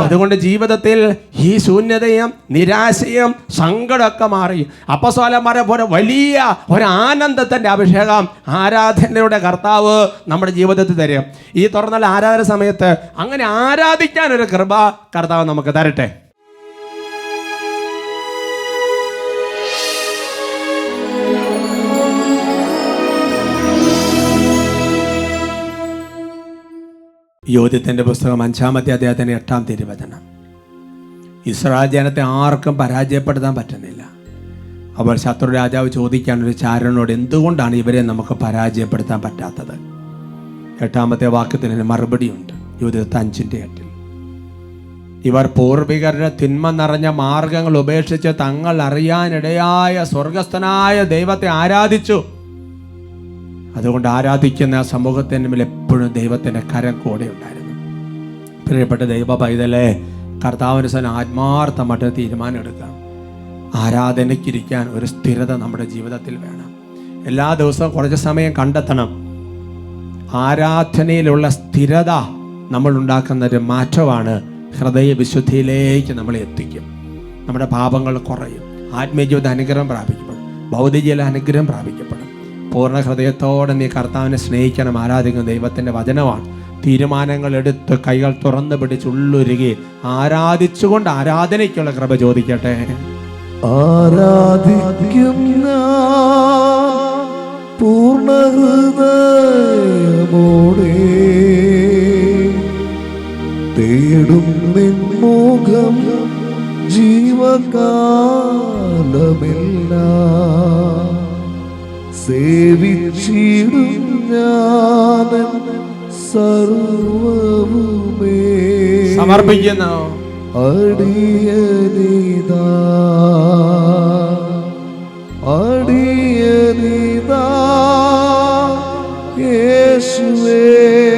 Speaker 1: അതുകൊണ്ട് ജീവിതത്തിൽ ഈ ശൂന്യതയും നിരാശയും സങ്കടമൊക്കെ മാറി. അപ്പസോലന്മാരെ പോലെ വലിയ ഒരു ആനന്ദത്തിന്റെ അഭിഷേകം ആരാധനയുടെ കർത്താവ് നമ്മുടെ ജീവിതത്തിൽ തരും. ഈ തുറന്നുള്ള ആരാധന സമയത്ത് അങ്ങനെ ആരാധിക്കാൻ ഒരു കൃപ കർത്താവ് നമുക്ക് തരട്ടെ. യോധ്യത്തിന്റെ പുസ്തകം അഞ്ചാമത്തെ അദ്ദേഹത്തിന്റെ എട്ടാം തിരുവചനം. ഇസ്രായേൽ ജനത്തെ ആർക്കും പരാജയപ്പെടുത്താൻ പറ്റുന്നില്ല. അപ്പോൾ ശത്രു രാജാവ് ചോദിക്കാൻ ഒരു ചാരനോട് എന്തുകൊണ്ടാണ് ഇവരെ നമുക്ക് പരാജയപ്പെടുത്താൻ പറ്റാത്തത്? എട്ടാമത്തെ വാക്യത്തിന് മറുപടിയുണ്ട് യോധ്യത്തെ അഞ്ചിന്റെ എട്ടിൽ. ഇവർ പൂർവികരുടെ തിന്മ നിറഞ്ഞ മാർഗങ്ങൾ ഉപേക്ഷിച്ച് തങ്ങൾ അറിയാനിടയായ സ്വർഗസ്ഥനായ ദൈവത്തെ ആരാധിച്ചു. അതുകൊണ്ട് ആരാധിക്കുന്ന ആ സമൂഹത്തിന് മേൽ എപ്പോഴും ദൈവത്തിന്റെ കരം കൂടെ ഉണ്ടായിരുന്നു. പ്രിയപ്പെട്ട ദൈവ പൈതലെ കർത്താവിന് സ്വന്തം ആത്മാർത്ഥമായിട്ട് തീരുമാനം എടുക്കാം. ആരാധനയ്ക്കിരിക്കാൻ ഒരു സ്ഥിരത നമ്മുടെ ജീവിതത്തിൽ വേണം. എല്ലാ ദിവസവും കുറച്ച് സമയം കണ്ടെത്തണം. ആരാധനയിലുള്ള സ്ഥിരത നമ്മൾ ഉണ്ടാക്കുന്ന ഒരു മാറ്റമാണ് ഹൃദയ വിശുദ്ധിയിലേക്ക് നമ്മളെ എത്തിക്കും. നമ്മുടെ പാപങ്ങൾ കുറയും. ആത്മീയ ജീവിത അനുഗ്രഹം പ്രാപിക്കുമ്പോൾ ഭൗതിക അനുഗ്രഹം പ്രാപിക്കപ്പെടും പൂർണ ഹൃദയത്തോടെ നീ കർത്താവിനെ സ്നേഹിക്കണം ആരാധിക്കുന്ന ദൈവത്തിന്റെ വചനമാണ്. തീരുമാനങ്ങൾ എടുത്ത് കൈകൾ തുറന്നു പിടിച്ച് ഉള്ളുരുകി ആരാധിച്ചുകൊണ്ട് ആരാധനയ്ക്കുള്ള കൃപ ചോദിക്കട്ടെ.
Speaker 2: ആരാധിക്കുന്ന പൂർണ ഹൃദയമോടെ തേടും ജീവകാലമെല്ലാം. സേവിച്ചിടും ഞാനൻ സർവവുമേ.
Speaker 1: സമർപ്പിക്കുന്നു.
Speaker 2: അടിയനിതാ അടിയനിതാ യേശുവേ.